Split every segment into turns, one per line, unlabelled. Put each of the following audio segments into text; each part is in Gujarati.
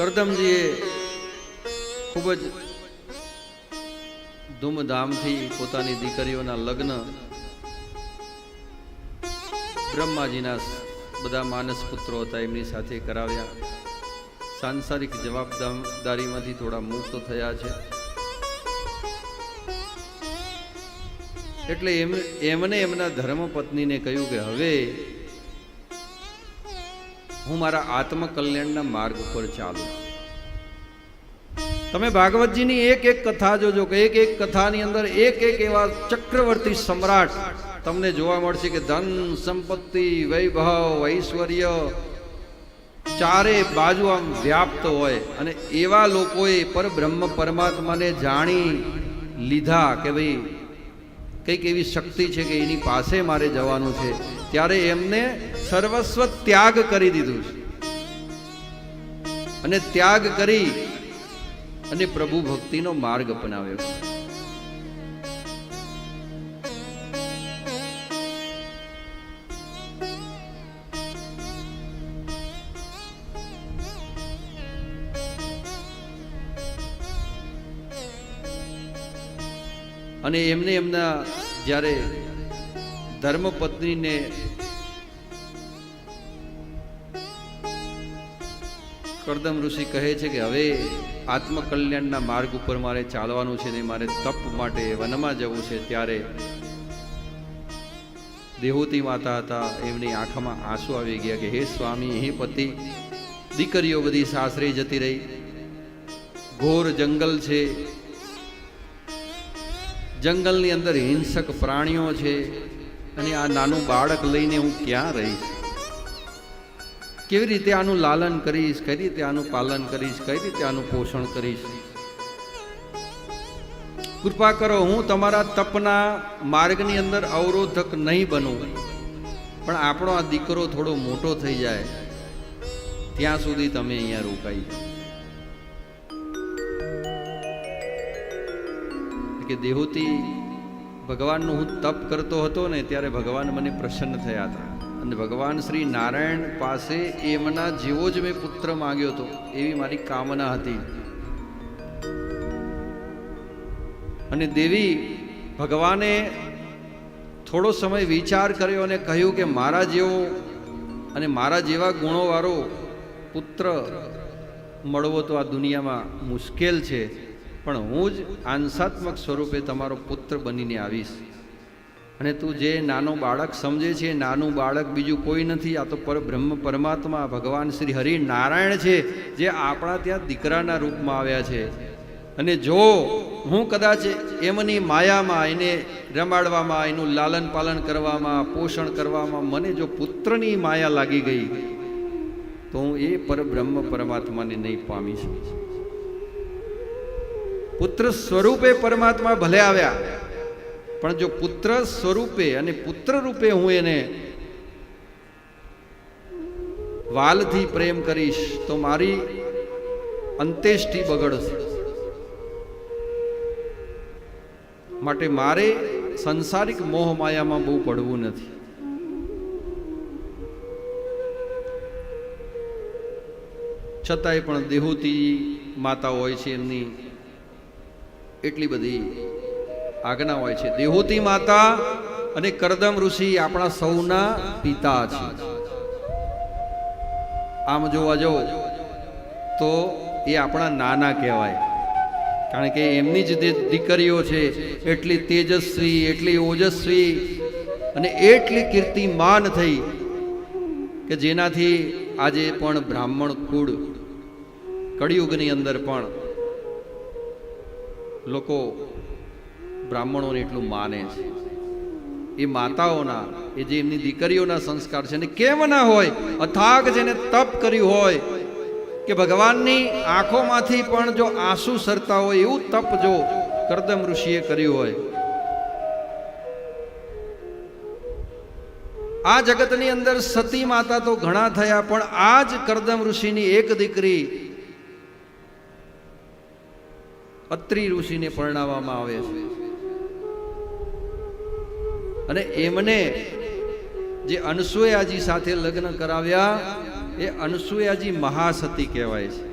કરદમજીએ ખૂબ જ ધૂમધામથી પોતાની દીકરીઓના લગ્ન બ્રહ્માજીના બધા માનસ પુત્રો હતા એમની સાથે કરાવ્યા. સાંસારિક જવાબદારીમાંથી થોડા મુક્ત થયા છે. એટલે એમ, એમને એમના ધર્મપત્નીને કહ્યું કે હવે હું મારા આત્મકલ્યાણના માર્ગ ઉપર ચાલું તમે ભાગવતજીની એક એક કથા જોજો કે એક એક કથાની અંદર એક એક એવા ચક્રવર્તી સમ્રાટ તમને જોવા મળશે કે ધન, સંપત્તિ, વૈભવ, ઐશ્વર્ય ચારે બાજુ આમ વ્યાપ્ત હોય અને એવા લોકોએ પરબ્રહ્મ પરમાત્માને જાણી લીધા કે ભાઈ કંઈક એવી શક્તિ છે કે એની પાસે મારે જવાનું છે. ત્યારે એમને સર્વસ્વ ત્યાગ કરી દીધું છે. અને ત્યાગ કરી અને પ્રભુ ભક્તિનો માર્ગ અપનાવ્યો છે. અને એમને એમના જ્યારે ધર્મપત્નીને કરદમ ઋષિ કહે છે કે હવે આત્મકલ્યાણના માર્ગ ઉપર મારે ચાલવાનું છે ને મારે તપ માટે વનમાં જવું છે, ત્યારે દેહોતી માતા હતા, એમની આંખમાં આંસુ આવી ગયા કે, હે સ્વામી, હે પતિ, દીકરીઓ બધી સાસરે જતી રહી. ઘોર જંગલ છે. જંગલની અંદર હિંસક પ્રાણીઓ છે. અને આ નાનું બાળક લઈને હું ક્યાં રહીશ? કેવી રીતે આનું લાલન કરીશ, કઈ રીતે આનું પાલન કરીશ, કઈ રીતે આનું પોષણ કરીશ? કૃપા કરો, હું તમારા તપના માર્ગની અંદર અવરોધક નહીં બનું. પણ આપણો આ દીકરો થોડો મોટો થઈ જાય. ત્યાં સુધી તમે અહીંયા રોકાઈ કે દેહોતી ભગવાનનું હું તપ કરતો હતો ને, ત્યારે ભગવાન મને પ્રસન્ન થયા હતા. અને ભગવાન શ્રી નારાયણ પાસે એમના જેવો જ મેં પુત્ર માંગ્યો હતો, એવી મારી કામના હતી. અને દેવી ભગવાને થોડો સમય વિચાર કર્યો અને કહ્યું કે મારા જેવો અને મારા જેવા ગુણોવાળો પુત્ર મળવો તો આ દુનિયામાં મુશ્કેલ છે, પણ હું જ આંશાત્મક સ્વરૂપે તમારો પુત્ર બનીને આવીશ. અને તું જે નાનું બાળક સમજે છે, નાનું બાળક બીજું કોઈ નથી, આ તો પરબ્રહ્મ પરમાત્મા, ભગવાન શ્રી હરિ નારાયણ છે, જે આપણા ત્યાં દીકરાના રૂપમાં આવ્યા છે. અને જો હું કદાચ એમની માયામાં એને રમાડવામાં, એનું લાલન પાલન કરવામાં, પોષણ કરવામાં, મને જો પુત્રની માયા લાગી ગઈ, તો હું એ પરબ્રહ્મ પરમાત્માને નહીં પામી શકું. પુત્ર સ્વરૂપે પરમાત્મા ભલે આવ્યા પણ જો પુત્ર સ્વરૂપે અને પુત્ર રૂપે હું એને વાલથી પ્રેમ કરીશ, તો મારી અંત્યેષ્ટિ બગડશે. માટે મારે સંસારિક મોહ માયામાં બહુ પડવું નથી. છતાંય પણ દેહુતી માતા હોય છે એમની એટલી બધી આજ્ઞા હોય છે. દેહોતી માતા અને કરદમ ઋષિ આપણા સૌના પિતા છે. આમ જોવા જાઓ તો એ આપણા નાના કહેવાય. કારણ કે એમની જ દીકરીઓ છે, એટલી તેજસ્વી, એટલી ઓજસ્વી અને એટલી કીર્તિમાન થઈ કે જેનાથી આજે પણ બ્રાહ્મણ કુળ કળિયુગની અંદર પણ લોકો બ્રાહ્મણોને એટલું માને છે. એ માતાઓના, એ જે એમની દીકરીઓના સંસ્કાર છે ને કેમ ના હોય, અથાગ જેને તપ કર્યું હોય, કે ભગવાનની આંખોમાંથી પણ જો આંસુ સરતા હોય, એવું તપ જો કરદમ ઋષિએ કર્યું હોય. આ જગતની અંદર સતી માતા તો ઘણા થયા, પણ આ જ કરદમ ઋષિની એક દીકરી, અત્રિ ઋષિને પરણાવવામાં આવે છે. અને એમને જે અનસુયાજી સાથે લગ્ન કરાવ્યા, એ અનસુયાજી મહાસતી કહેવાય છે.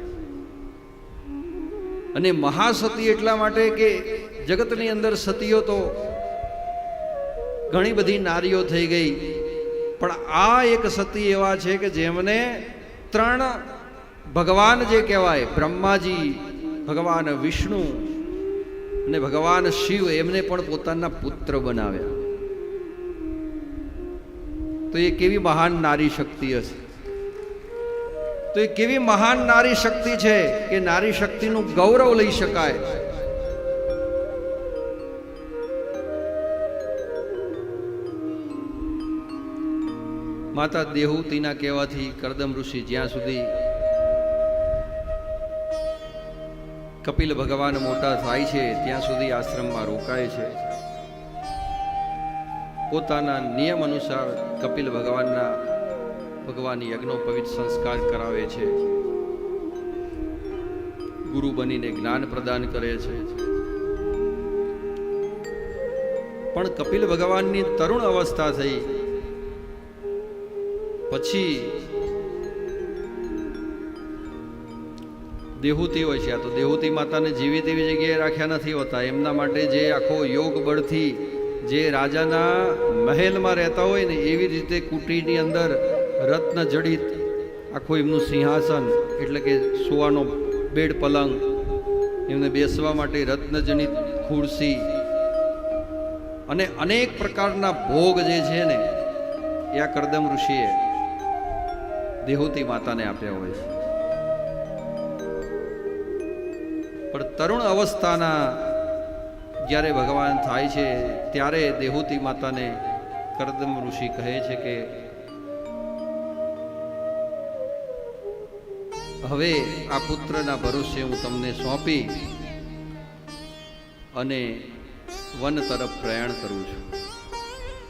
અને મહાસતી એટલા માટે કે જગતની અંદર સતીઓ તો ઘણી બધી નારીઓ થઈ ગઈ, પણ આ એક સતી એવા છે કે જેમને ત્રણ ભગવાન જે કહેવાય, બ્રહ્માજી, ભગવાન વિષ્ણુ અને ભગવાન શિવ, એમને પણ પોતાના પુત્ર બનાવ્યા. તો એ કેવી મહાન નારી શક્તિ હશે? તો એ કેવી મહાન નારી શક્તિ છે કે નારી શક્તિનું ગૌરવ લઈ શકાય? માતા દેહૂતીના કહેવાથી કરદમ ઋષિ જ્યાં સુધી કપિલ ભગવાન મોટા થાય છે, ત્યાં સુધી આશ્રમમાં રોકાય છે. પોતાના નિયમ અનુસાર કપિલ ભગવાનના ભગવાન યજ્ઞોપવિત સંસ્કાર કરાવે છે. ગુરુ બનીને જ્ઞાન પ્રદાન કરે છે. પણ કપિલ ભગવાનની તરુણ અવસ્થા થઈ. પછી દેહુતી હોય છે. આ તો દેહુતી માતાને જીવી તેવી જગ્યાએ રાખ્યા નથી હોતા. એમના માટે જે આખો યોગ બળથી જે રાજાના મહેલમાં રહેતા હોય ને એવી રીતે કુટીરની અંદર રત્ન જડિત, આખું એમનું સિંહાસન, એટલે કે સુવાનો બેડ પલંગ, એમને બેસવા માટે રત્નજનિત ખુરશી અને અનેક પ્રકારના ભોગ જે છે ને, એ આ કરદમ ઋષિએ દેહુતી માતાને આપ્યા હોય છે. પણ તરુણ અવસ્થાના જ્યારે ભગવાન થાય છે, ત્યારે દેહુતી માતાને કરદમ ઋષિ કહે છે કે, હવે આ પુત્રના ભરોસે હું તમને સોંપી અને વન તરફ પ્રયાણ કરું છું.